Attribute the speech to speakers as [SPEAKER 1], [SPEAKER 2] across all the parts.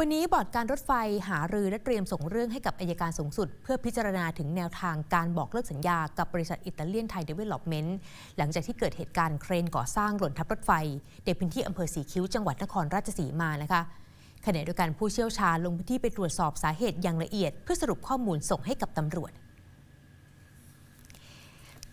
[SPEAKER 1] วันนี้บอร์ดการรถไฟหารือและเตรียมส่งเรื่องให้กับอายการสูงสุด เพื่อพิจารณาถึงแนวทางการบอกเลิกสัญญากับบริษัทอิตาเลียนไทยเดเวล็อปเมนต์หลังจากที่เกิดเหตุการณ์เครนก่อสร้างหล่นทับรถไฟในพื้นที่อำเภอสีคิ้วจังหวัดนครราชสีมานะคะขณะเดียวกันผู้เชี่ยวชาญลงพื้นที่ไปตรวจสอบสาเหตุอย่างละเอียด เพื่อสรุปข้อมูลส่งให้กับตำรวจ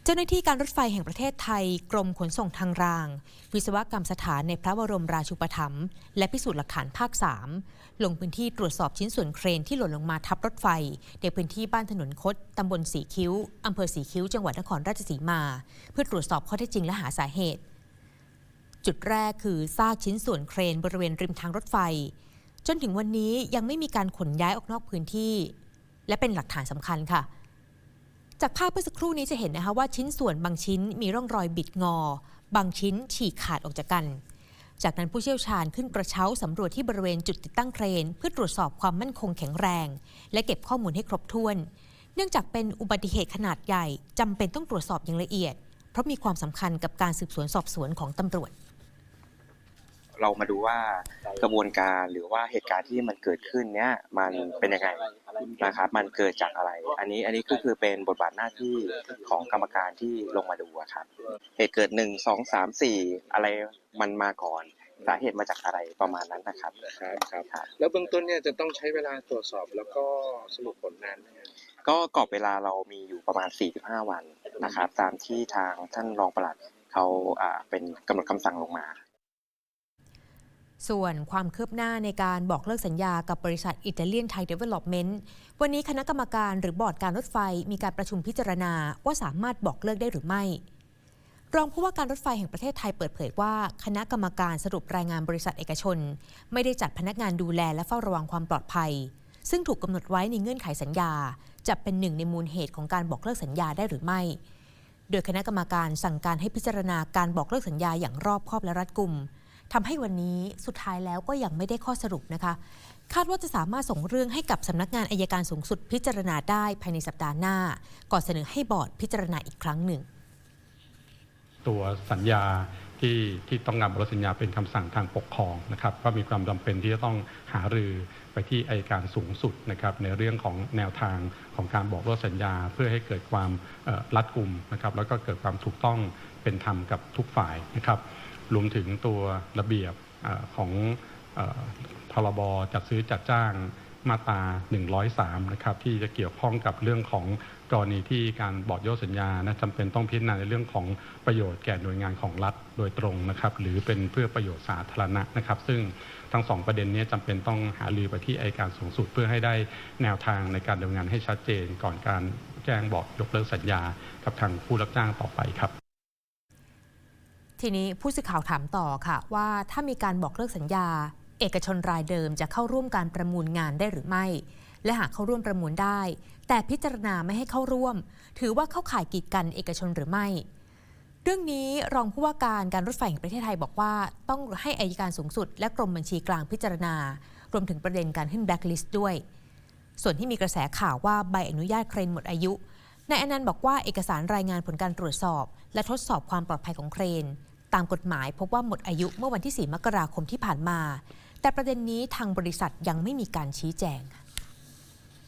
[SPEAKER 1] เจ้าหน้าที่การรถไฟแห่งประเทศไทย กรมขนส่งทางราง วิศวกรรมสถานในพระบรมราชูปถัมภ์และพิสูจน์หลักฐานภาค 3 ลงพื้นที่ตรวจสอบชิ้นส่วนเครนที่หล่นลงมาทับรถไฟ ในพื้นที่บ้านถนนคดตำบลสีคิ้วอำเภอสีคิ้ว จังหวัดนครราชสีมา เพื่อตรวจสอบข้อเท็จจริงและหาสาเหตุ จุดแรกคือซากชิ้นส่วนเครนบริเวณริมทางรถไฟ จนถึงวันนี้ยังไม่มีการขนย้ายออกนอกพื้นที่ และเป็นหลักฐานสำคัญค่ะ จากภาพเมื่อสักครู่นี้จะเห็นนะคะว่าชิ้นส่วนบางชิ้นมีร่องรอยบิดงอ บางชิ้นฉีกขาดออกจากกัน จากนั้นผู้เชี่ยวชาญขึ้นกระเช้าสำรวจที่บริเวณจุดติดตั้งเครน เพื่อตรวจสอบความมั่นคงแข็งแรง และเก็บข้อมูลให้ครบถ้วน เนื่องจากเป็นอุบัติเหตุขนาดใหญ่จำเป็นต้องตรวจสอบอย่างละเอียด เพราะมีความสำคัญกับการสืบสวนสอบสวนของตำรวจ
[SPEAKER 2] เรามาดูว่ากระบวนการหรือว่าเหตุการณ์ที่มันเกิดขึ้นเนี้ยมันเป็นยังไงนะครับ มันเกิดจากอะไร อันนี้อันนี้ก็คือเป็นบทบาทหน้าที่ของกรรมการที่ลงมาดูอะครับเหตุเกิดหนึ่งสองสามสี่อะไรมันมาก่อนสาเหตุมาจากอะไรประมาณนั้นนะครับ
[SPEAKER 3] ครับครับ
[SPEAKER 2] ครับ
[SPEAKER 3] แล้วเบื้องต้นเนี่ยจะต้องใช้เวลาตรวจสอบแล้วก็สรุปผลนานไหมครับ
[SPEAKER 2] ก็กรอบเวลาเรามีอยู่ประมาณ 45 วันนะครับ ตามที่ทางท่านรองปลัดเขาอ่าเป็นกำหนดคำสั่งลงมา
[SPEAKER 1] ส่วนความคืบหน้าในการบอกเลิกสัญญากับบริษัทอิตาเลียนไทยเดเวล็อปเมนต์วันนี้คณะกรรมการหรือบอร์ดการรถไฟมีการประชุมพิจารณาว่าสามารถบอกเลิกได้หรือไม่ รองผู้ว่าการรถไฟแห่งประเทศไทยเปิดเผยว่า คณะกรรมการสรุปรายงานบริษัทเอกชน ไม่ได้จัดพนักงานดูแลและเฝ้าระวังความปลอดภัย ซึ่งถูกกำหนดไว้ในเงื่อนไขสัญญา จะเป็นหนึ่งในมูลเหตุของการบอกเลิกสัญญาได้หรือไม่ โดยคณะกรรมการสั่งการให้พิจารณาการบอกเลิกสัญญาอย่างรอบคอบและรัดกุม ทำให้วันนี้สุดท้ายแล้วก็ยังไม่ได้ข้อสรุปนะคะ คาดว่าจะสามารถส่งเรื่องให้กับสำนักงานอายการสูงสุดพิจารณาได้ภายในสัปดาห์หน้า ก่อนเสนอให้บอร์ดพิจารณาอีกครั้งหนึ่ง
[SPEAKER 4] ตัวสัญญาที่ที่ต้องนำบทสัญญาเป็นคำสั่งทางปกครองนะครับ ก็มีความจำเป็นที่จะต้องหารือไปที่อายการสูงสุดนะครับ ในเรื่องของแนวทางของการบอกเลิกสัญญา เพื่อให้เกิดความรัดกุมนะครับ แล้วก็เกิดความถูกต้องเป็นธรรมกับทุกฝ่ายนะครับ รวมถึงตัวระเบียบอของอพรบจัดซื้อจัดจ้างมาตรา 103 นะครับที่จะเกี่ยวข้องกับเรื่องของกรณีที่การบอกโยกสัญญานะจำเป็นต้องพิจารณาในเรื่องของประโยชน์แก่หน่วยงานของรัฐโดยตรงนะครับ หรือเป็นเพื่อประโยชน์สาธารณะนะครับ ซึ่งทั้งสองประเด็นนี้จำเป็นต้องหารือไปที่อัยการสูงสุดเพื่อให้ได้แนวทางในการดำเนินงานให้ชัดเจน ก่อนการแจ้งบอกยกเลิกสัญญากับทางผู้รับจ้างต่อไปครับ
[SPEAKER 1] ทีนี้ผู้สื่อข่าวถามต่อค่ะ ว่าถ้ามีการบอกเลิกสัญญา เอกชนรายเดิมจะเข้าร่วมการประมูลงานได้หรือไม่ และหากเข้าร่วมประมูลได้ แต่พิจารณาไม่ให้เข้าร่วม ถือว่าเข้าข่ายกีดกันเอกชนหรือไม่ เรื่องนี้รองผู้ว่าการการรถไฟแห่งประเทศไทยบอกว่าต้องให้อายการสูงสุด และกรมบัญชีกลางพิจารณา รวมถึงประเด็นการขึ้นแบล็คลิสต์ด้วย ส่วนที่มีกระแสข่าวว่าใบอนุญาตเครนหมดอายุนายอนันต์บอกว่าเอกสารรายงานผลการตรวจสอบ และทดสอบความปลอดภัยของเครน ตามกฎหมายพบว่าหมดอายุเมื่อวันที่ 4 มกราคมที่ผ่านมา แต่ประเด็นนี้ทางบริษัทยังไม่มีการชี้แจงค่ะ